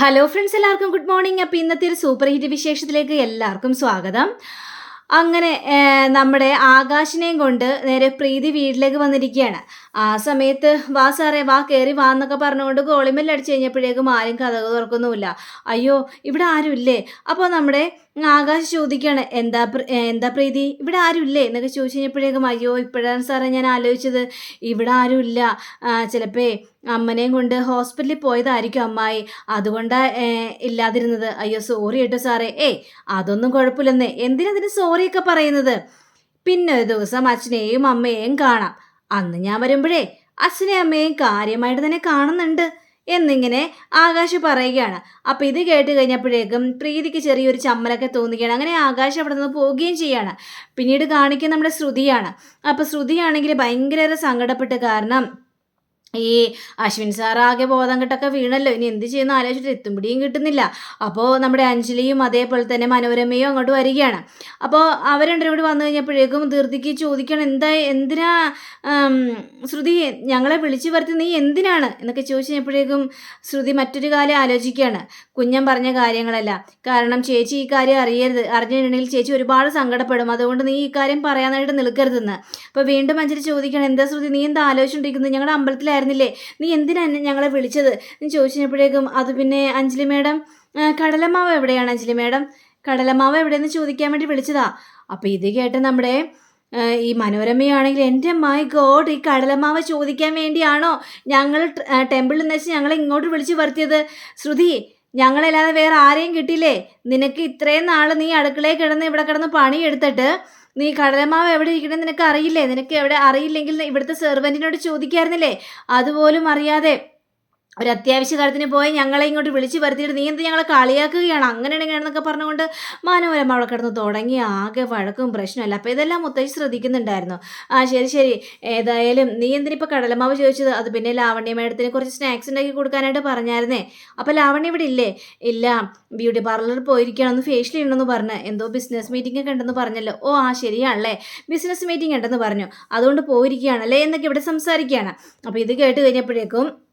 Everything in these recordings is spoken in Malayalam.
ഹലോ ഫ്രണ്ട്സ് എല്ലാവർക്കും ഗുഡ് മോർണിംഗ് അപ്പോൾ ഇന്നത്തെ ഒരു സൂപ്പർ ഹിറ്റ് വിശേഷത്തിലേക്ക് എല്ലാവർക്കും സ്വാഗതം. അങ്ങനെ നമ്മുടെ ആകാശിനെയും കൊണ്ട് നേരെ പ്രീതി വീട്ടിലേക്ക് വന്നിരിക്കുകയാണ്. ആ സമയത്ത് വാ സാറേ വാ കയറി വാ എന്നൊക്കെ പറഞ്ഞുകൊണ്ട് ഗോളിമെല്ലാം അടിച്ചു കഴിഞ്ഞപ്പോഴേക്കും ആരും കഥകൾ തുറക്കുന്നുമില്ല അയ്യോ ഇവിടെ ആരുമില്ലേ? അപ്പോൾ നമ്മുടെ ആകാശ് ചോദിക്കുകയാണ് എന്താ എന്താ പ്രീതി? ഇവിടെ ആരുമില്ലേ? എന്നൊക്കെ ചോദിച്ചു കഴിഞ്ഞപ്പോഴേക്കും അയ്യോ ഇപ്പോഴാണ് സാറേ ഞാൻ ആലോചിച്ചത്. ഇവിടെ ആരുമില്ല. ഇല്ല ചിലപ്പേ അമ്മനെയും കൊണ്ട് ഹോസ്പിറ്റലിൽ പോയതായിരിക്കും അമ്മായി. അതുകൊണ്ടാണ് ഇല്ലാതിരുന്നത്. അയ്യോ സോറി കേട്ടോ സാറേ. ഏയ് അതൊന്നും കുഴപ്പമില്ലെന്നേ. എന്തിനതിന് സോറിയൊക്കെ പറയുന്നത്? പിന്നെ ഒരു ദിവസം അച്ഛനെയും അമ്മയെയും കാണാം. അന്ന് ഞാൻ വരുമ്പോഴേ അച്ഛനെയും അമ്മയെയും കാര്യമായിട്ട് തന്നെ കാണുന്നുണ്ട്. എന്നിങ്ങനെ ആകാശ് പറയുകയാണ്. അപ്പം ഇത് കേട്ട് കഴിഞ്ഞപ്പോഴേക്കും പ്രീതിക്ക് ചെറിയൊരു ചമ്മലൊക്കെ തോന്നുകയാണ്. അങ്ങനെ ആകാശ് അവിടെ നിന്ന് പോവുകയും ചെയ്യാണ്. പിന്നീട് കാണിക്കുന്ന നമ്മുടെ ശ്രുതിയാണ്. അപ്പം ശ്രുതിയാണെങ്കിൽ ഭയങ്കര സങ്കടപ്പെട്ട് കാരണം ഈ അശ്വിൻ സാർ ആകെ ബോധം കെട്ടൊക്കെ വീണല്ലോ. ഇനി എന്ത് ചെയ്യുന്ന ആലോചിച്ചിട്ട് എത്തുമ്പിടിയും കിട്ടുന്നില്ല. അപ്പോൾ നമ്മുടെ അഞ്ജലിയും അതേപോലെ തന്നെ മനോരമയും അങ്ങോട്ട് വരികയാണ്. അപ്പോൾ അവർ ഇവിടെ വന്നു കഴിഞ്ഞപ്പോഴേക്കും ധൃതിക്ക് ചോദിക്കണം എന്താ എന്തിനാ ശ്രുതി ഞങ്ങളെ വിളിച്ചു വരുത്തി നീ എന്തിനാണ്? എന്നൊക്കെ ചോദിച്ചു കഴിഞ്ഞപ്പോഴേക്കും ശ്രുതി മറ്റൊരു കാര്യം ആലോചിക്കുകയാണ്. കുഞ്ഞൻ പറഞ്ഞ കാര്യങ്ങളല്ല. കാരണം ചേച്ചി ഈ കാര്യം അറിയരുത്. അറിഞ്ഞിട്ടുണ്ടെങ്കിൽ ചേച്ചി ഒരുപാട് സങ്കടപ്പെടും. അതുകൊണ്ട് നീ ഈ കാര്യം പറയാനായിട്ട് നിൽക്കരുതെന്ന്. അപ്പോൾ വീണ്ടും അഞ്ജലി ചോദിക്കണം എന്താ ശ്രുതി നീ എന്താ ആലോചിച്ചുകൊണ്ടിരിക്കുന്നത് ഞങ്ങളുടെ അമ്പലത്തിലായിരുന്നില്ലേ നീ എന്തിനാണ് ഞങ്ങളെ വിളിച്ചത്? നീ ചോദിച്ചപ്പോഴേക്കും അത് പിന്നെ അഞ്ജലി മേഡം കടലമാവ് എവിടെയാണ് അഞ്ജലി മേഡം? കടലമാവ് എവിടെയെന്ന് ചോദിക്കാൻ വേണ്ടി വിളിച്ചതാ. അപ്പോൾ ഇത് കേട്ട് നമ്മുടെ ഈ മനോരമയാണെങ്കിൽ എന്റെ മൈ ഗോഡ് ഈ കടലമാവ ചോദിക്കാൻ വേണ്ടിയാണോ ഞങ്ങൾ ടെമ്പിളിൽ നിന്ന് വെച്ച് ഞങ്ങളെ ഇങ്ങോട്ട് വിളിച്ചു വരുത്തിയത്? ശ്രുതി ഞങ്ങളല്ലാതെ വേറെ ആരെയും കിട്ടിയില്ലേ? നിനക്ക് ഇത്രയും നാൾ നീ അടുക്കളയിൽ കിടന്ന് ഇവിടെ കിടന്ന് പണിയെടുത്തിട്ട് നീ കടലമാവ് എവിടെ ഇരിക്കണമെന്ന് നിനക്ക് അറിയില്ലേ? നിനക്ക് എവിടെ അറിയില്ലെങ്കിൽ ഇവിടുത്തെ സെർവന്റിനോട് ചോദിക്കായിരുന്നില്ലേ? അതുപോലും അറിയാതെ ഒരു അത്യാവശ്യ കാര്യത്തിന് പോയി ഞങ്ങളെ ഇങ്ങോട്ട് വിളിച്ച് വരുത്തിയിട്ട് നീ എന്ത് ഞങ്ങളെ കളിയാക്കുകയാണ്? അങ്ങനെ ഇങ്ങനെയാണെന്നൊക്കെ പറഞ്ഞുകൊണ്ട് മനോരമ അവളെ കിടന്ന് തുടങ്ങി. ആകെ വഴക്കും പ്രശ്നമല്ല അപ്പോൾ ഇതെല്ലാം മുത്തശ്ശി ശ്രദ്ധിക്കുന്നുണ്ടായിരുന്നു. ആ ശരി ശരി. ഏതായാലും നീ എന്തിനിപ്പോൾ കടലമാവ് ചോദിച്ചത്? അത് പിന്നെ ലാവണ്യ മേഡത്തിന് കുറച്ച് സ്നാക്സ് ഉണ്ടാക്കി കൊടുക്കാനായിട്ട് പറഞ്ഞായിരുന്നേ. അപ്പോൾ ലാവണ്യ ഇവിടെ ഇല്ലേ? ഇല്ല. ബ്യൂട്ടി പാർലറിൽ പോയിരിക്കുകയാണെന്ന് ഫേഷ്യൽ ചെയ്യണമെന്ന് പറഞ്ഞ്. എന്തോ ബിസിനസ് മീറ്റിംഗ് ഒക്കെ ഉണ്ടെന്ന് പറഞ്ഞല്ലോ. ഓ ആ ശരിയാണല്ലേ. ബിസിനസ് മീറ്റിംഗ് ഉണ്ടെന്ന് പറഞ്ഞു. അതുകൊണ്ട് പോയിരിക്കുകയാണല്ലേ എന്നൊക്കെ ഇവിടെ സംസാരിക്കുകയാണ്. അപ്പോൾ ഇത് കേട്ട് കഴിഞ്ഞപ്പോഴേക്കും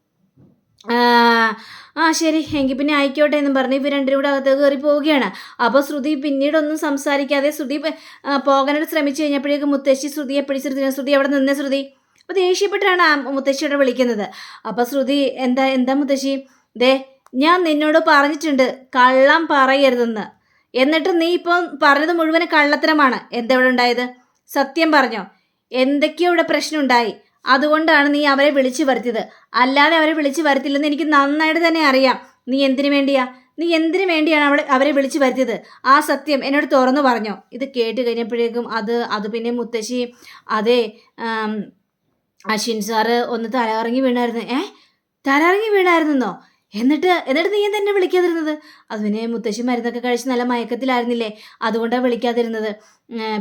ആ, ശരി. എങ്കിൽ പിന്നെ ആയിക്കോട്ടെ എന്ന് പറഞ്ഞ് ഇവർ രണ്ടുപേരും കൂടെ അകത്തേക്ക് കയറി പോവുകയാണ്. അപ്പോൾ ശ്രുതി പിന്നീടൊന്നും സംസാരിക്കാതെ ശ്രുതി പോകാനായിട്ട് ശ്രമിച്ചു കഴിഞ്ഞപ്പോഴേക്കും മുത്തശ്ശി ശ്രുതിയെ പിടിച്ചിരുത്തി ശ്രുതി അവിടെ നിന്നേ ശ്രുതി. അപ്പോൾ ദേഷ്യപ്പെട്ടാണ് ആ മുത്തശ്ശിയോടെ വിളിക്കുന്നത്. അപ്പോൾ ശ്രുതി എന്താ എന്താ മുത്തശ്ശി? ദേ ഞാൻ നിന്നോട് പറഞ്ഞിട്ടുണ്ട് കള്ളം പറയരുതെന്ന്. എന്നിട്ട് നീ ഇപ്പം പറഞ്ഞത് മുഴുവൻ കള്ളത്തരമാണ്. എന്താ ഇവിടെ ഉണ്ടായത്? സത്യം പറഞ്ഞോ. എന്തൊക്കെയോ ഇവിടെ പ്രശ്നം ഉണ്ടായി അതുകൊണ്ടാണ് നീ അവരെ വിളിച്ചു വരുത്തിയത്. അല്ലാതെ അവരെ വിളിച്ചു വരുത്തില്ലെന്ന് എനിക്ക് നന്നായിട്ട് തന്നെ അറിയാം. നീ എന്തിനു വേണ്ടിയാ? നീ എന്തിനു വേണ്ടിയാണ് അവളെ അവരെ വിളിച്ചു വരുത്തിയത്? ആ സത്യം എന്നോട് തുറന്നു പറഞ്ഞോ. ഇത് കേട്ട് കഴിഞ്ഞപ്പോഴേക്കും അത് അത് പിന്നെ മുത്തശ്ശി അതെ അശ്വിൻ സാറ് ഒന്ന് തലകറങ്ങി വീണായിരുന്നു. ഏ? തലകറങ്ങി വീണായിരുന്നോ എന്നിട്ട് എന്നിട്ട് നീ തന്നെ വിളിക്കാതിരുന്നത്? അത് പിന്നെ മുത്തശ്ശി മരുന്നൊക്കെ കഴിച്ച് നല്ല മയക്കത്തിലായിരുന്നില്ലേ? അതുകൊണ്ടാണ് വിളിക്കാതിരുന്നത്.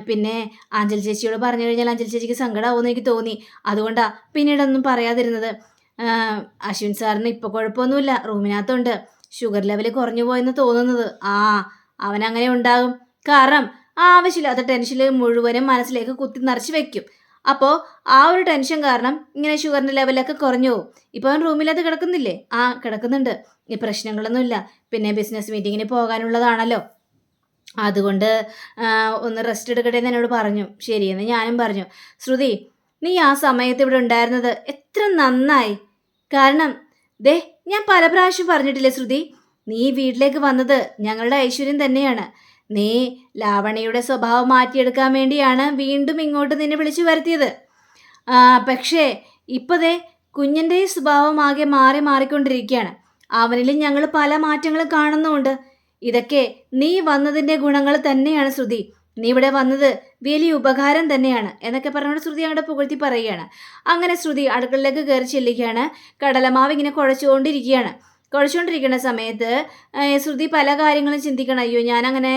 പിന്നെ അഞ്ചൽ ചേച്ചിയോട് പറഞ്ഞു കഴിഞ്ഞാൽ അഞ്ചൽ ചേച്ചിക്ക് സങ്കടമാവുമെന്ന് എനിക്ക് തോന്നി. അതുകൊണ്ടാണ് പിന്നീടൊന്നും പറയാതിരുന്നത്. അശ്വിൻ സാറിന് ഇപ്പോൾ കുഴപ്പമൊന്നുമില്ല. റൂമിനകത്തുണ്ട്. ഷുഗർ ലെവൽ കുറഞ്ഞു പോയെന്ന് തോന്നുന്നത്. ആ അവൻ അങ്ങനെ ഉണ്ടാകും. കാരണം ആവശ്യമില്ലാത്ത ടെൻഷനിൽ മുഴുവനും മനസ്സിലേക്ക് കുത്തി നിറച്ച് വെക്കും. അപ്പോൾ ആ ഒരു ടെൻഷൻ കാരണം ഇങ്ങനെ ഷുഗറിന്റെ ലെവലൊക്കെ കുറഞ്ഞു പോകും ഇപ്പോൾ അവൻ റൂമിലത് കിടക്കുന്നില്ലേ? ആ കിടക്കുന്നുണ്ട്. ഈ പ്രശ്നങ്ങളൊന്നുമില്ല പിന്നെ ബിസിനസ് മീറ്റിങ്ങിന് പോകാനുള്ളതാണല്ലോ. അതുകൊണ്ട് ഒന്ന് റെസ്റ്റ് എടുക്കട്ടെ എന്ന് എന്നോട് പറഞ്ഞു. ശരിയെന്ന് ഞാനും പറഞ്ഞു. ശ്രുതി നീ ആ സമയത്ത് ഇവിടെ ഉണ്ടായിരുന്നത് എത്ര നന്നായി. കാരണം ദേ ഞാൻ പല പ്രാവശ്യം പറഞ്ഞിട്ടില്ലേ ശ്രുതി? നീ വീട്ടിലേക്ക് വന്നത് ഞങ്ങളുടെ ഐശ്വര്യം തന്നെയാണ്. നീ ലാവണയുടെ സ്വഭാവം മാറ്റിയെടുക്കാൻ വേണ്ടിയാണ് വീണ്ടും ഇങ്ങോട്ട് നിന്നെ വിളിച്ചു വരുത്തിയത്. പക്ഷേ ഇപ്പതേ കുഞ്ഞിന്റെ സ്വഭാവം ആകെ മാറി മാറിക്കൊണ്ടിരിക്കുകയാണ്. അവനിലും ഞങ്ങൾ പല മാറ്റങ്ങളും കാണുന്നുമുണ്ട്. ഇതൊക്കെ നീ വന്നതിന്റെ ഗുണങ്ങൾ തന്നെയാണ് ശ്രുതി. നീ ഇവിടെ വന്നത് വലിയ ഉപകാരം തന്നെയാണ് എന്നൊക്കെ പറഞ്ഞുകൊണ്ട് ശ്രുതി അങ്ങോട്ട് പുകഴ്ത്തി പറയുകയാണ്. അങ്ങനെ ശ്രുതി അടുക്കളയിലേക്ക് കയറി ചെല്ലുകയാണ്. കടലമാവ് ഇങ്ങനെ കുഴച്ചുകൊണ്ടിരിക്കുകയാണ്. കുഴച്ചുകൊണ്ടിരിക്കുന്ന സമയത്ത് ശ്രുതി പല കാര്യങ്ങളും ചിന്തിക്കണം. അയ്യോ ഞാനങ്ങനെ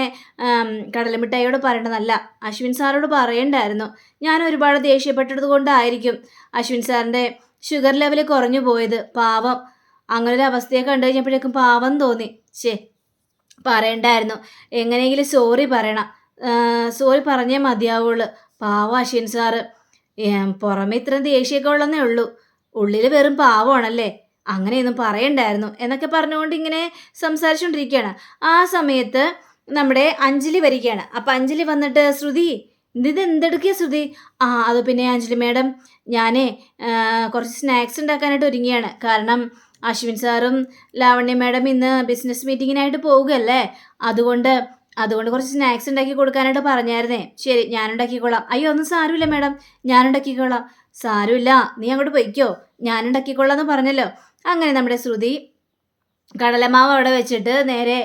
കടലമിട്ടായോട് പറയണതല്ല അശ്വിൻ സാറോട് പറയണ്ടായിരുന്നു. ഞാൻ ഒരുപാട് ദേഷ്യപ്പെട്ടത് കൊണ്ടായിരിക്കും അശ്വിൻ സാറിന്റെ ഷുഗർ ലെവൽ കുറഞ്ഞു പോയത്. പാവം. അങ്ങനൊരു അവസ്ഥയെ കണ്ടു കഴിഞ്ഞപ്പോഴേക്കും പാവം തോന്നി. ശേ പറയണ്ടായിരുന്നു. എങ്ങനെയെങ്കിലും സോറി പറയണം. സോറി പറഞ്ഞേ മതിയാവുള്ളൂ. പാവം അശ്വിൻ സാറ്. പുറമെ ഇത്രയും ദേഷ്യമൊക്കെ ഉള്ളെന്നേ ഉള്ളൂ. ഉള്ളിൽ വെറും പാവമാണല്ലേ? അങ്ങനെയൊന്നും പറയണ്ടായിരുന്നു എന്നൊക്കെ പറഞ്ഞുകൊണ്ട് ഇങ്ങനെ സംസാരിച്ചുകൊണ്ടിരിക്കുകയാണ് ആ സമയത്ത് നമ്മുടെ അഞ്ജലി വരികയാണ്. അപ്പം അഞ്ജലി വന്നിട്ട് ശ്രുതി ഇത് എന്തെടുക്കുക ശ്രുതി? ആ അത് പിന്നെ അഞ്ജലി മാഡം ഞാനേ കുറച്ച് സ്നാക്സ് ഉണ്ടാക്കാനായിട്ട് ഒരുങ്ങിയാണ്. കാരണം അശ്വിൻ സാറും ലാവണ്യ മാഡം ഇന്ന് ബിസിനസ് മീറ്റിങ്ങിനായിട്ട് പോവുകയല്ലേ? അതുകൊണ്ട് അതുകൊണ്ട് കുറച്ച് സ്നാക്സ് ഉണ്ടാക്കി കൊടുക്കാനായിട്ട് പറഞ്ഞായിരുന്നേ. ശരി ഞാനുണ്ടാക്കിക്കോളാം അയ്യോ ഒന്നും സാരമില്ല മാഡം ഞാനുണ്ടാക്കിക്കോളാം സാരമില്ല നീ അങ്ങോട്ട് പൊയ്ക്കോ. ഞാനുണ്ടാക്കിക്കോളാം എന്ന് പറഞ്ഞല്ലോ. അങ്ങനെ നമ്മുടെ ശ്രുതി കടലമാവ് അവിടെ വെച്ചിട്ട് നേരെ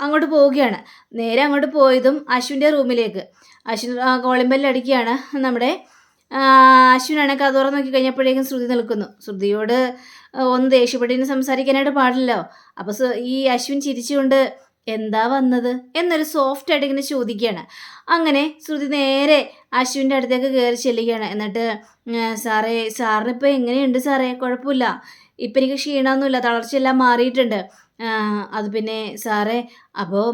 അങ്ങോട്ട് പോവുകയാണ്. നേരെ അങ്ങോട്ട് പോയതും അശ്വിന്റെ റൂമിലേക്ക്. അശ്വിൻ അടിക്കുകയാണ് നമ്മുടെ ആ, അശ്വിനാണെങ്കിൽ കഥ തുറന്ന് നോക്കി കഴിഞ്ഞപ്പോഴേക്കും ശ്രുതി നിൽക്കുന്നു. ശ്രുതിയോട് ഒന്ന് ദേഷ്യപ്പെട്ടിന് സംസാരിക്കാനായിട്ട് പാടില്ലല്ലോ. അപ്പോൾ ഈ അശ്വിൻ ചിരിച്ചുകൊണ്ട് എന്താ വന്നത്? എന്നൊരു സോഫ്റ്റ് ആയിട്ട് ഇങ്ങനെ ചോദിക്കുകയാണ്. അങ്ങനെ ശ്രുതി നേരെ അശ്വിന്റെ അടുത്തേക്ക് കയറി ചെല്ലുകയാണ്. എന്നിട്ട് "ആ, സാറേ സാറിനിപ്പോൾ എങ്ങനെയുണ്ട് സാറേ? കുഴപ്പമില്ല. ഇപ്പം എനിക്ക് ക്ഷീണമൊന്നുമില്ല. തളർച്ചയെല്ലാം മാറിയിട്ടുണ്ട്. അത് പിന്നെ സാറേ അപ്പോൾ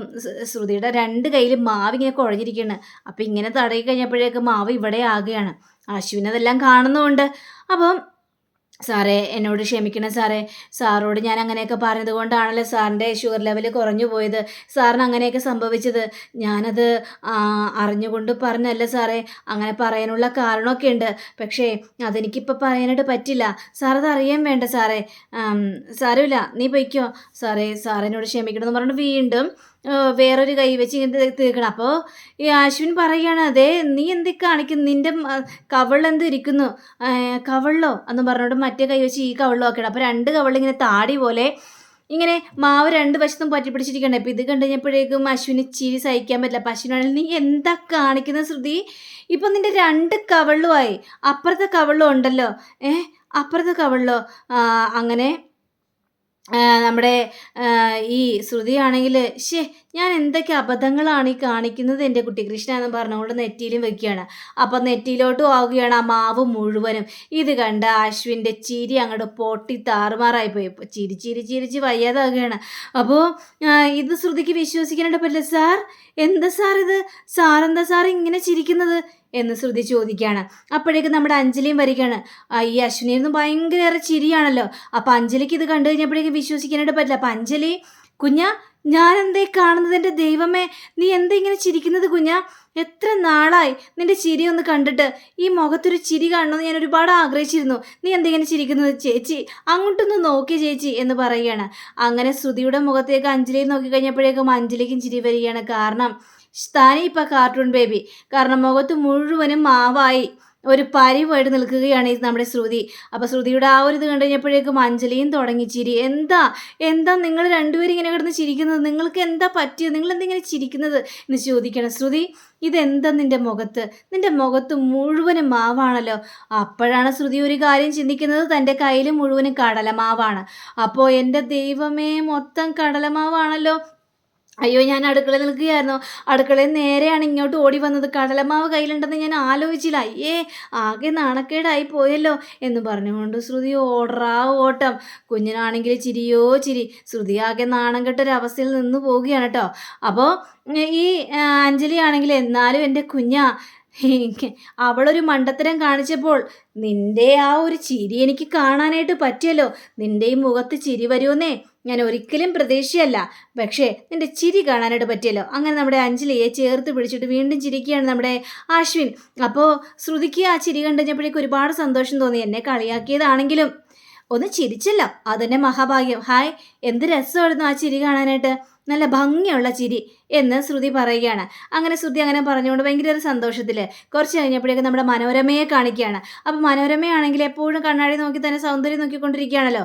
ശ്രുതിയുടെ രണ്ട് കയ്യിൽ മാവ് ഇങ്ങനെ കുഴഞ്ഞിരിക്കുകയാണ്. അപ്പം ഇങ്ങനെ തടയി കഴിഞ്ഞപ്പോഴേക്ക് മാവ് ഇവിടെ ആകുകയാണ്. അശ്വിനതെല്ലാം കാണുന്നുമുണ്ട്. അപ്പം സാറേ എന്നോട് ക്ഷമിക്കണം സാറേ. സാറോട് ഞാൻ അങ്ങനെയൊക്കെ പറഞ്ഞത് കൊണ്ടാണല്ലോ സാറിന്റെ ഷുഗർ ലെവൽ കുറഞ്ഞു പോയത്. സാറിന് അങ്ങനെയൊക്കെ സംഭവിച്ചത്. ഞാനത് അറിഞ്ഞുകൊണ്ട് പറഞ്ഞല്ല സാറേ. അങ്ങനെ പറയാനുള്ള കാരണമൊക്കെ ഉണ്ട്. പക്ഷേ അതെനിക്കിപ്പോൾ പറയാനായിട്ട് പറ്റില്ല. സാറത് അറിയാൻ വേണ്ട സാറേ. സാരമില്ല. നീ പൊയ്ക്കോ. സാറേ സാറിനോട് ക്ഷമിക്കണം എന്ന് പറഞ്ഞിട്ട് വീണ്ടും വേറൊരു കൈ വെച്ച് ഇങ്ങനെ തീർക്കണം. അപ്പോൾ ഈ അശ്വിൻ പറയുകയാണ് അതെ നീ എന്തി കാണിക്കുന്നു? നിന്റെ കവളെന്ത് ഇരിക്കുന്നു? കവളോ കവളിലോ? എന്ന് പറഞ്ഞോണ്ട് മറ്റേ കൈ വെച്ച് ഈ കവളിലോ ആക്കണം. അപ്പോൾ രണ്ട് കവളിങ്ങനെ താടി പോലെ ഇങ്ങനെ മാവ് രണ്ട് വശത്തും പറ്റി പിടിച്ചിരിക്കണ്ടേ അപ്പോൾ ഇത് കണ്ടു കഴിഞ്ഞപ്പോഴേക്കും അശ്വിന് ചിരി സഹിക്കാൻ പറ്റില്ല. അപ്പം അശ്വിനാണെങ്കിൽ നീ എന്താ കാണിക്കുന്ന ശ്രുതി? ഇപ്പം നിന്റെ രണ്ട് കവളുമായി അപ്പുറത്തെ കവളും ഉണ്ടല്ലോ. ഏ അപ്പുറത്തെ കവളിലോ? അങ്ങനെ നമ്മുടെ ഈ ശ്രുതിയാണെങ്കിൽ ഷേ ഞാൻ എന്തൊക്കെ അബദ്ധങ്ങളാണ് ഈ കാണിക്കുന്നത് എന്റെ കുട്ടി കൃഷ്ണ എന്ന് പറഞ്ഞുകൊണ്ട് നെറ്റിയിലും വെക്കുകയാണ്. അപ്പം നെറ്റിയിലോട്ടും ആവുകയാണ് ആ മാവ് മുഴുവനും. ഇത് കണ്ട അശ്വിന്റെ ചിരി അങ്ങോട്ട് പൊട്ടി താറുമാറായി പോയി. ചിരി ചിരി ചിരിച്ച് വയ്യാതാകുകയാണ് അപ്പോൾ ഇത് ശ്രുതിക്ക് വിശ്വസിക്കാനായിട്ട് പറ്റില്ല. സാർ എന്താ സാർ ഇത്? സാർ എന്താ സാർ ഇങ്ങനെ ചിരിക്കുന്നത്? എന്ന് ശ്രുതി ചോദിക്കുകയാണ്. അപ്പോഴേക്കും നമ്മുടെ അഞ്ജലിയും വരികയാണ്. ഈ അശ്വിനിന്ന് ഭയങ്കര ചിരിയാണല്ലോ. അപ്പം അഞ്ജലിക്ക് ഇത് കണ്ടു കഴിഞ്ഞപ്പോഴേക്കും വിശ്വസിക്കാനായിട്ട് പറ്റില്ല. അപ്പം അഞ്ജലി കുഞ്ഞ ഞാൻ എന്തേ കാണുന്നത്? എന്റെ ദൈവമേ നീ എന്താ ഇങ്ങനെ ചിരിക്കുന്നത് കുഞ്ഞ? എത്ര നാളായി നിന്റെ ചിരി ഒന്ന് കണ്ടിട്ട്. ഈ മുഖത്തൊരു ചിരി കാണണമെന്ന് ഞാൻ ഒരുപാട് ആഗ്രഹിച്ചിരുന്നു. നീ എന്താ ഇങ്ങനെ ചിരിക്കുന്നത്? ചേച്ചി അങ്ങോട്ടൊന്ന് നോക്കി ചേച്ചി എന്ന് പറയുകയാണ്. അങ്ങനെ ശ്രുതിയുടെ മുഖത്തേക്ക് നോക്കി കഴിഞ്ഞപ്പോഴേക്കും അഞ്ജലിക്കും ചിരി വരികയാണ്. കാരണം താനേ ഇപ്പം കാർട്ടൂൺ ബേബി കാരണം മുഖത്ത് മുഴുവനും മാവായി ഒരു പരിവായിട്ട് നിൽക്കുകയാണ് ഈ നമ്മുടെ ശ്രുതി. അപ്പോൾ ശ്രുതിയുടെ ആ ഒരു ഇത് കണ്ടു കഴിഞ്ഞപ്പോഴേക്കും അഞ്ജലിയും തുടങ്ങി ചിരി. എന്താ? എന്താ നിങ്ങൾ രണ്ടുപേരും ഇങ്ങനെ കിടന്ന് ചിരിക്കുന്നത്? നിങ്ങൾക്ക് എന്താ പറ്റിയത്? നിങ്ങൾ എന്തിങ്ങനെ ചിരിക്കുന്നത്? എന്ന് ചോദിക്കണം. ശ്രുതി ഇതെന്താ നിന്റെ മുഖത്ത്? നിന്റെ മുഖത്ത് മുഴുവനും മാവാണല്ലോ. അപ്പോഴാണ് ശ്രുതി ഒരു കാര്യം ചിന്തിക്കുന്നത്. തന്റെ കയ്യിൽ മുഴുവനും കടലമാവാണ്. അപ്പോൾ എന്റെ ദൈവമേ മൊത്തം കടലമാവാണല്ലോ. അയ്യോ ഞാൻ അടുക്കളയിൽ നിൽക്കുകയായിരുന്നു. അടുക്കളയിൽ നേരെയാണ് ഇങ്ങോട്ട് ഓടി വന്നത്. കടലമാവ് കയ്യിലുണ്ടെന്ന് ഞാൻ ആലോചിച്ചില്ല. അയ്യേ ആകെ നാണക്കേടായി പോയല്ലോ എന്ന് പറഞ്ഞുകൊണ്ട് ശ്രുതി ഓടറാ ഓട്ടം. കുഞ്ഞിനാണെങ്കിൽ ചിരിയോ ചിരി. ശ്രുതി ആകെ നാണം കെട്ടൊരവസ്ഥയിൽ നിന്ന് പോവുകയാണ് കേട്ടോ. അപ്പോൾ ഈ അഞ്ജലി ആണെങ്കിൽ എന്നാലും എന്റെ കുഞ്ഞാ അവളൊരു മണ്ടത്തരം കാണിച്ചപ്പോൾ നിന്റെ ആ ഒരു ചിരി എനിക്ക് കാണാനായിട്ട് പറ്റിയല്ലോ. നിന്റെ ഈ മുഖത്ത് ചിരി വരുമെന്നേ ഞാൻ ഒരിക്കലും പ്രതീക്ഷയല്ല പക്ഷേ നിന്റെ ചിരി കാണാനായിട്ട് പറ്റിയല്ലോ. അങ്ങനെ നമ്മുടെ അഞ്ജലിയെ ചേർത്ത് പിടിച്ചിട്ട് വീണ്ടും ചിരിക്കുകയാണ് നമ്മുടെ അശ്വിൻ അപ്പോൾ ശ്രുതിക്ക് ആ ചിരി കണ്ടുകഴിഞ്ഞപ്പോഴേക്കും ഒരുപാട് സന്തോഷം തോന്നി. എന്നെ കളിയാക്കിയതാണെങ്കിലും ഒന്ന് ചിരിച്ചല്ലോ. അതെന്നെ മഹാഭാഗ്യം. ഹായ് എന്ത് രസമായിരുന്നു ആ ചിരി കാണാനായിട്ട്? നല്ല ഭംഗിയുള്ള ചിരി എന്ന് ശ്രുതി പറയുകയാണ്. അങ്ങനെ ശ്രുതി അങ്ങനെ പറഞ്ഞുകൊണ്ട് ഭയങ്കര ഒരു സന്തോഷത്തിൽ കുറച്ച് കഴിഞ്ഞപ്പോഴേക്കും നമ്മുടെ മനോരമയെ കാണിക്കുകയാണ്. അപ്പോൾ മനോരമയാണെങ്കിൽ എപ്പോഴും കണ്ണാടി നോക്കി തന്നെ സൗന്ദര്യം നോക്കിക്കൊണ്ടിരിക്കുകയാണല്ലോ.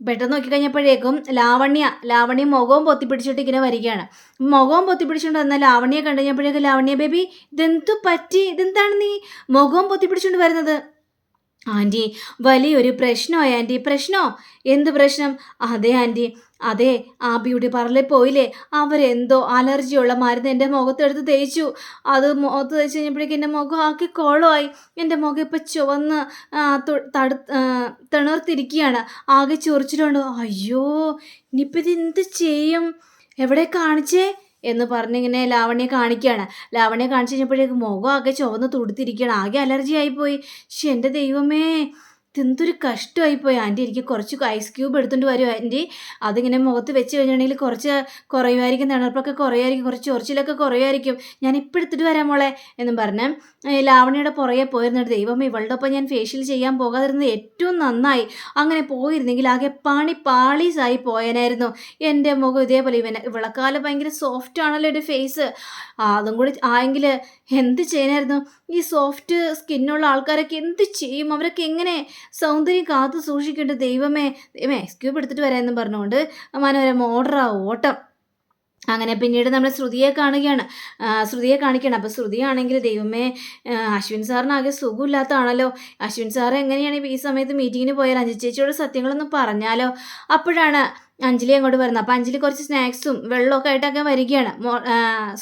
പെട്ടെന്ന് നോക്കിക്കഴിഞ്ഞപ്പോഴേക്കും ലാവണ്യ ലാവണ്യ മുഖവും പൊത്തിപ്പിടിച്ചിട്ട് ഇങ്ങനെ വരികയാണ്. മുഖവും പൊത്തിപ്പിടിച്ചുകൊണ്ട് വന്ന ലാവണ്യെ കണ്ടു കഴിഞ്ഞപ്പോഴേക്കും ലാവണ്യ ബേബി ഇതെന്തു പറ്റി? ഇതെന്താണ് നീ മുഖവും പൊത്തിപ്പിടിച്ചുകൊണ്ട് വരുന്നത്? ആന്റി വലിയൊരു പ്രശ്നമോ ആന്റി. പ്രശ്നമോ എന്ത് പ്രശ്നം? അതെ ആന്റി. അതെ ആ ബ്യൂട്ടി പാർലറിൽ പോയില്ലേ? അവരെന്തോ അലർജിയുള്ള മരുന്ന് എന്റെ മുഖത്തെടുത്ത് തേച്ചു. അത് മുഖത്ത് തേച്ച് കഴിഞ്ഞപ്പോഴേക്കും എന്റെ മുഖം ആക്കി കോളമായി. എന്റെ മുഖം ഇപ്പം ചുവന്ന് തടു തിണർത്തിരിക്കുകയാണ് ആകെ ചൊറിച്ചിലുണ്ട്. അയ്യോ ഇനിയിപ്പോൾ ഇത് എന്ത് ചെയ്യും? എവിടെ കാണിച്ചേ? എന്ന് പറഞ്ഞിങ്ങനെ ലാവണ്യെ കാണിക്കുകയാണ്. ലാവണ്യെ കാണിച്ചു കഴിഞ്ഞപ്പോഴേക്കും മുഖം ആകെ ചുവന്ന് തുടുത്തിരിക്കുകയാണ്. ആകെ അലർജി ആയിപ്പോയി പക്ഷെ എന്റെ ദൈവമേ. ഇതെന്തൊരു കഷ്ടമായിപ്പോയി ആന്റി എനിക്ക് കുറച്ച് ഐസ് ക്യൂബ് എടുത്തുകൊണ്ട് വരും ആന്റി. അതിങ്ങനെ മുഖത്ത് വെച്ച് കഴിഞ്ഞിട്ടുണ്ടെങ്കിൽ കുറച്ച് കുറയുമായിരിക്കും തണുപ്പൊക്കെ കുറയുമായിരിക്കും കുറച്ച് ചൊറിച്ചിലൊക്കെ കുറയുമായിരിക്കും. ഞാൻ ഇപ്പം എടുത്തിട്ട് വരാം മോളെ എന്നും പറഞ്ഞ് ലാവണിയുടെ പുറകെ പോയിരുന്നിട്ട് ദൈവം ഇവളുടെ ഒപ്പം ഞാൻ ഫേഷ്യൽ ചെയ്യാൻ പോകാതിരുന്നത് ഏറ്റവും നന്നായി. അങ്ങനെ പോയിരുന്നെങ്കിൽ ആകെ പണി പാളീസായി പോയനായിരുന്നു. എന്റെ മുഖം ഇതേപോലെ ഇവൻ ഇവളക്കാലം ഭയങ്കര സോഫ്റ്റ് ആണല്ലോ എന്റെ ഫേസ് അതും കൂടി ആയെങ്കിൽ എന്ത് ചെയ്യാനായിരുന്നു? ഈ സോഫ്റ്റ് സ്കിന്നുള്ള ആൾക്കാരൊക്കെ എന്ത് ചെയ്യും? അവരൊക്കെ എങ്ങനെ സൗന്ദര്യം കാത്തു സൂക്ഷിക്കേണ്ട ദൈവമേ ദൈവമേ എക്സ്ക്യൂബ് എടുത്തിട്ട് വരാമെന്നും പറഞ്ഞുകൊണ്ട് മനോരമ ഓർഡറാ ഓട്ടം. അങ്ങനെ പിന്നീട് നമ്മൾ ശ്രുതിയെ കാണുകയാണ്. ശ്രുതിയെ കാണിക്കണം അപ്പോൾ ശ്രുതിയാണെങ്കിൽ ദൈവമേ അശ്വിൻ സാറിനാകെ സുഖമില്ലാത്തതാണല്ലോ. അശ്വിൻ സാർ എങ്ങനെയാണ് ഈ സമയത്ത് മീറ്റിങ്ങിന് പോയാൽ അഞ്ചു ചേച്ചിയോട് സത്യങ്ങളൊന്നും പറഞ്ഞാലോ? അപ്പോഴാണ് അഞ്ജലി അങ്ങോട്ട് വരുന്നത് അപ്പോൾ അഞ്ജലി കുറച്ച് സ്നാക്സും വെള്ളമൊക്കെ ആയിട്ടൊക്കെ വരികയാണ്.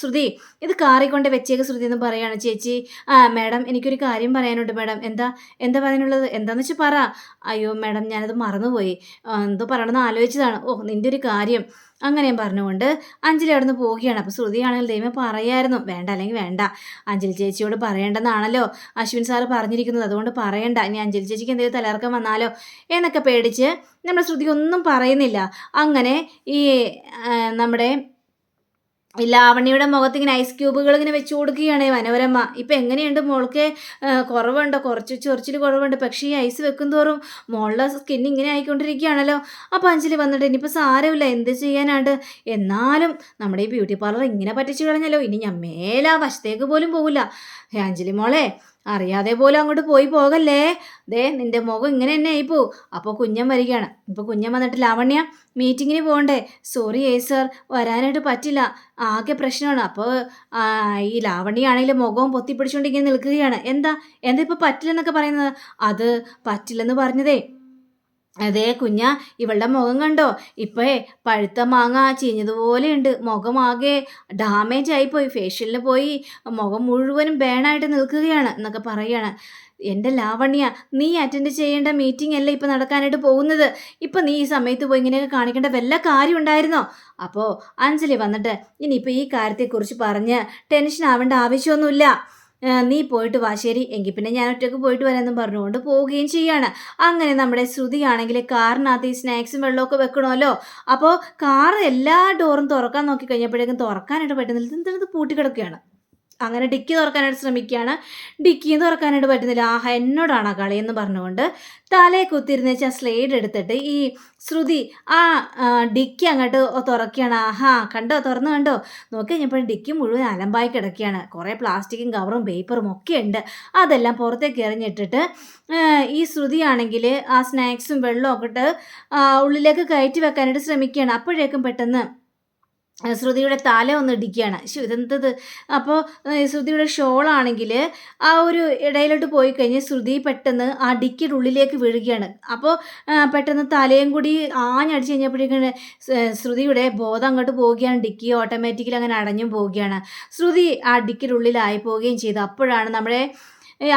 ശ്രുതി ഇത് കാറിക്കൊണ്ട് വെച്ചേക്ക് ശ്രുതി എന്ന് പറയുകയാണ് ചേച്ചി ആ മാഡം എനിക്കൊരു കാര്യം പറയാനുണ്ട് മാഡം. എന്താ എന്താ പറയാനുള്ളത്? എന്താണെന്ന് വെച്ചാൽ പറ. അയ്യോ മാഡം ഞാനത് മറന്നുപോയി. എന്തോ പറയണമെന്ന് ആലോചിച്ചതാണ്. ഓ നിന്റെ ഒരു കാര്യം. അങ്ങനെയും പറഞ്ഞുകൊണ്ട് അഞ്ജലി അവിടെ നിന്ന് പോവുകയാണ് അപ്പോൾ ശ്രുതിയാണെങ്കിൽ ദൈവം പറയായിരുന്നു വേണ്ട അല്ലെങ്കിൽ വേണ്ട. അഞ്ജലി ചേച്ചിയോട് പറയേണ്ടെന്നാണല്ലോ അശ്വിൻ സാറ് പറഞ്ഞിരിക്കുന്നത്. അതുകൊണ്ട് പറയണ്ട. ഇനി അഞ്ജലി ചേച്ചിക്ക് എന്തെങ്കിലും തലർക്കം വന്നാലോ? എന്നൊക്കെ പേടിച്ച് നമ്മുടെ ശ്രുതി ഒന്നും പറയുന്നില്ല. അങ്ങനെ ഈ നമ്മുടെ ലാവണ്യയുടെ മുഖത്ത് ഇങ്ങനെ ഐസ് ക്യൂബുകൾ ഇങ്ങനെ വെച്ച് കൊടുക്കുകയാണ് മനോരമ. ഇപ്പം എങ്ങനെയുണ്ട് മോൾക്ക്? കുറവുണ്ടോ? കുറച്ച് ചൊറിച്ചിൽ കുറവുണ്ട്. പക്ഷേ ഈ ഐസ് വെക്കും തോറും മോളുടെ സ്കിൻ ഇങ്ങനെ ആയിക്കൊണ്ടിരിക്കുകയാണല്ലോ. അപ്പോൾ അഞ്ജലി വന്നിട്ട് ഇനിയിപ്പോൾ സാരമില്ല എന്ത് ചെയ്യാനാണ്ട്? എന്നാലും നമ്മുടെ ഈ ബ്യൂട്ടി പാർലർ ഇങ്ങനെ പറ്റിച്ചു കളഞ്ഞല്ലോ. ഇനി ഞാൻ മേലാ വശത്തേക്ക് പോലും പോകില്ല അഞ്ജലി മോളെ അറിയാതെ പോലും അങ്ങോട്ട് പോയി പോകല്ലേ? ദേ നിന്റെ മുഖം ഇങ്ങനെ തന്നെ ആയിപ്പോ. അപ്പോൾ കുഞ്ഞൻ വരികയാണ്. ഇപ്പോൾ കുഞ്ഞൻ വന്നിട്ട് ലാവണ്യ മീറ്റിങ്ങിന് പോകണ്ടേ? സോറി ഏ സർ വരാനായിട്ട് പറ്റില്ല. ആകെ പ്രശ്നമാണ്. അപ്പോൾ ഈ ലാവണ്യാണെങ്കിൽ മുഖവും പൊത്തിപ്പിടിച്ചുകൊണ്ട് ഇങ്ങനെ നിൽക്കുകയാണ്. എന്താ? എന്താ ഇപ്പോൾ പറ്റില്ലെന്നൊക്കെ പറയുന്നത്? അത് പറ്റില്ലെന്ന് പറഞ്ഞതേ അതേ കുഞ്ഞ ഇവളുടെ മുഖം കണ്ടോ? ഇപ്പോഴേ പഴുത്ത മാങ്ങ ചീഞ്ഞതുപോലെയുണ്ട്. മുഖമാകെ ഡാമേജ് ആയിപ്പോയി ഫേഷ്യലിന് പോയി മുഖം മുഴുവനും ബേണായിട്ട് നിൽക്കുകയാണ് എന്നൊക്കെ പറയുകയാണ് എന്റെ ലാവണ്യ നീ അറ്റൻഡ് ചെയ്യേണ്ട മീറ്റിംഗ് അല്ലേ ഇപ്പം നടക്കാനായിട്ട് പോകുന്നത്? ഇപ്പം നീ ഈ സമയത്ത് പോയി ഇങ്ങനെയൊക്കെ കാണിക്കേണ്ട വല്ല കാര്യം ഉണ്ടായിരുന്നോ? അപ്പോൾ അഞ്ജലി വന്നിട്ട് ഇനിയിപ്പോൾ ഈ കാര്യത്തെക്കുറിച്ച് പറഞ്ഞ് ടെൻഷൻ ആവേണ്ട ആവശ്യമൊന്നുമില്ല. നീ പോയിട്ട് വാ ശരി. എങ്കിൽ പിന്നെ ഞാൻ ഒറ്റയ്ക്ക് പോയിട്ട് വരാമെന്നും പറഞ്ഞുകൊണ്ട് പോവുകയും ചെയ്യാണ്. അങ്ങനെ നമ്മുടെ ശ്രുതിയാണെങ്കിൽ കാറിനകത്ത് ഈ സ്നാക്സും വെള്ളമൊക്കെ വെക്കണമല്ലോ. അപ്പോൾ കാർ എല്ലാ ഡോറും തുറക്കാൻ നോക്കി കഴിഞ്ഞപ്പോഴേക്കും തുറക്കാനായിട്ട് പറ്റുന്നില്ല. എന്തെങ്കിലും പൂട്ടിക്കിടക്കുകയാണ്? അങ്ങനെ ഡിക്കി തുറക്കാനായിട്ട് ശ്രമിക്കുകയാണ്. ഡിക്കിയും തുറക്കാനായിട്ട് പറ്റുന്നില്ല. ആഹ എന്നോടാണ് കളി എന്ന് പറഞ്ഞുകൊണ്ട് തലയെ കുത്തിരുന്ന് വെച്ചാൽ സ്ലേഡ് എടുത്തിട്ട് ഈ ശ്രുതി ആ ഡിക്കി അങ്ങോട്ട് തുറക്കുകയാണ്. ആഹാ കണ്ടോ? തുറന്നു കണ്ടോ? നോക്കി കഴിഞ്ഞപ്പോൾ ഡിക്കി മുഴുവൻ അലമ്പായി കിടക്കുകയാണ്. കുറേ പ്ലാസ്റ്റിക്കും കവറും പേപ്പറും ഒക്കെ ഉണ്ട്. അതെല്ലാം പുറത്തേക്ക് എറിഞ്ഞിട്ടിട്ട് ഈ ശ്രുതിയാണെങ്കിൽ ആ സ്നാക്സും വെള്ളവും ഒക്കെ ഇട്ട് ഉള്ളിലേക്ക് കയറ്റി വെക്കാനായിട്ട് ശ്രമിക്കുകയാണ്. അപ്പോഴേക്കും പെട്ടെന്ന് ശ്രുതിയുടെ തല ഒന്ന് ഇടിക്കുകയാണ്. ശോ ഇതെന്തത്? അപ്പോൾ ശ്രുതിയുടെ ഷോളാണെങ്കിൽ ആ ഒരു ഇടയിലോട്ട് പോയി കഴിഞ്ഞ് ശ്രുതി പെട്ടെന്ന് ആ ഡിക്കിയുടെ ഉള്ളിലേക്ക് വീഴുകയാണ് അപ്പോൾ പെട്ടെന്ന് തലയും കൂടി ആഞ്ഞടിച്ച് കഴിഞ്ഞപ്പോഴേക്കും ശ്രുതിയുടെ ബോധം അങ്ങോട്ട് പോവുകയാണ്. ഡിക്കി ഓട്ടോമാറ്റിക്കലി അങ്ങനെ അടഞ്ഞും പോവുകയാണ്. ശ്രുതി ആ ഡിക്കിയുടെ ഉള്ളിലായി പോവുകയും ചെയ്തു. അപ്പോഴാണ് നമ്മുടെ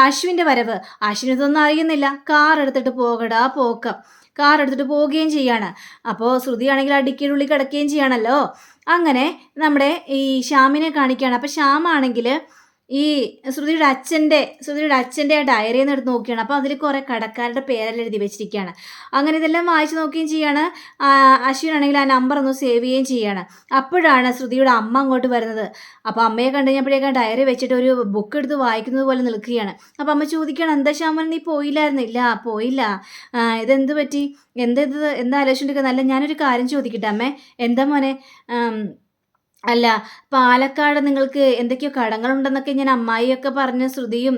അശ്വിന്റെ വരവ്. അശ്വിൻ ഇതൊന്നും അറിയുന്നില്ല. കാർ എടുത്തിട്ട് പോകടാ പോക്കം. കാർ എടുത്തിട്ട് പോവുകയും ചെയ്യാണ്. അപ്പോൾ ശ്രുതിയാണെങ്കിൽ ആ ഡിക്കിയുടെ ഉള്ളിൽ കിടക്കുകയും ചെയ്യണമല്ലോ അങ്ങനെ നമ്മുടെ ഈ ശ്യാമിനെ കാണിക്കുകയാണ്. അപ്പോൾ ശ്യാമാണെങ്കിൽ ഈ ശ്രുതിയുടെ അച്ഛന്റെ ശ്രുതിയുടെ അച്ഛന്റെ ആ ഡയറി എന്ന് എടുത്ത് നോക്കുകയാണ് അപ്പോൾ അതിൽ കുറേ കടക്കാരുടെ പേരെല്ലാം എഴുതി വെച്ചിരിക്കുകയാണ്. അങ്ങനെ ഇതെല്ലാം വായിച്ച് നോക്കുകയും ചെയ്യാണ്. അശ്വിനാണെങ്കിൽ ആ നമ്പർ ഒന്ന് സേവ് ചെയ്യുകയും ചെയ്യാണ്. അപ്പോഴാണ് ശ്രുതിയുടെ അമ്മ അങ്ങോട്ട് വരുന്നത്. അപ്പോൾ അമ്മയെ കണ്ടു കഴിഞ്ഞപ്പോഴേക്കും ഡയറി വെച്ചിട്ട് ഒരു ബുക്ക് എടുത്ത് വായിക്കുന്നത് പോലെ നിൽക്കുകയാണ്. അപ്പോൾ അമ്മ ചോദിക്കുകയാണ് എന്താ ശ്യാമൻ നീ പോയില്ലായിരുന്നില്ല പോയില്ല. ഇതെന്ത് പറ്റി? എന്താ ഇത്? എന്താ ആലോചിച്ചിട്ടൊക്കെ നല്ല ഞാനൊരു കാര്യം ചോദിക്കട്ടെ അമ്മേ. എന്താ മോനെ? അല്ല പാലക്കാട് നിങ്ങൾക്ക് എന്തൊക്കെയോ കടങ്ങളുണ്ടെന്നൊക്കെ ഞാൻ അമ്മായിയൊക്കെ പറഞ്ഞ ശ്രുതിയും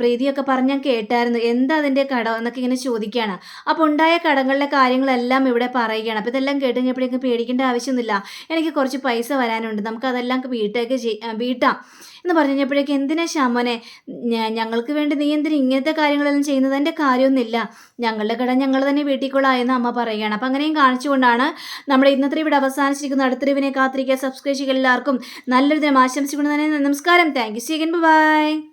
പ്രീതിയൊക്കെ പറഞ്ഞ് ഞാൻ കേട്ടായിരുന്നു. എന്താ അതിന്റെ കടം എന്നൊക്കെ ഇങ്ങനെ ചോദിക്കുകയാണ്. അപ്പോൾ ഉണ്ടായ കടങ്ങളിലെ കാര്യങ്ങളെല്ലാം ഇവിടെ പറയുകയാണ്. അപ്പോൾ ഇതെല്ലാം കേട്ട് കഴിഞ്ഞപ്പോഴേക്കും പേടിക്കേണ്ട ആവശ്യമൊന്നുമില്ല. എനിക്ക് കുറച്ച് പൈസ വരാനുണ്ട്. നമുക്ക് അതെല്ലാം വീട്ടേക്ക് വീട്ടാം. എന്ന് പറഞ്ഞപ്പോഴേക്ക് എന്തിനാ ശ്യാമനെ? ഞങ്ങൾക്ക് വേണ്ടി നീ എന്തിനും ഇങ്ങനത്തെ കാര്യങ്ങളെല്ലാം ചെയ്യുന്നത്? എന്റെ കാര്യമൊന്നുമില്ല. ഞങ്ങളുടെ കട ഞങ്ങൾ തന്നെ വീട്ടിക്കൊള്ളാം എന്ന് അമ്മ പറയുകയാണ്. അപ്പം അങ്ങനെയും കാണിച്ചുകൊണ്ടാണ് നമ്മുടെ ഇന്നത്തെ ഇവിടെ അവസാനിച്ചിരിക്കുന്ന അടുത്ത റിവിനെ കാത്തിരിക്കുക. സബ്സ്ക്രൈബ് ചെയ്യുക എല്ലാവർക്കും നല്ലൊരു ദിനം ആശംസിക്കുന്നത് തന്നെ നമസ്കാരം. Thank you. സീകൻ ബൈ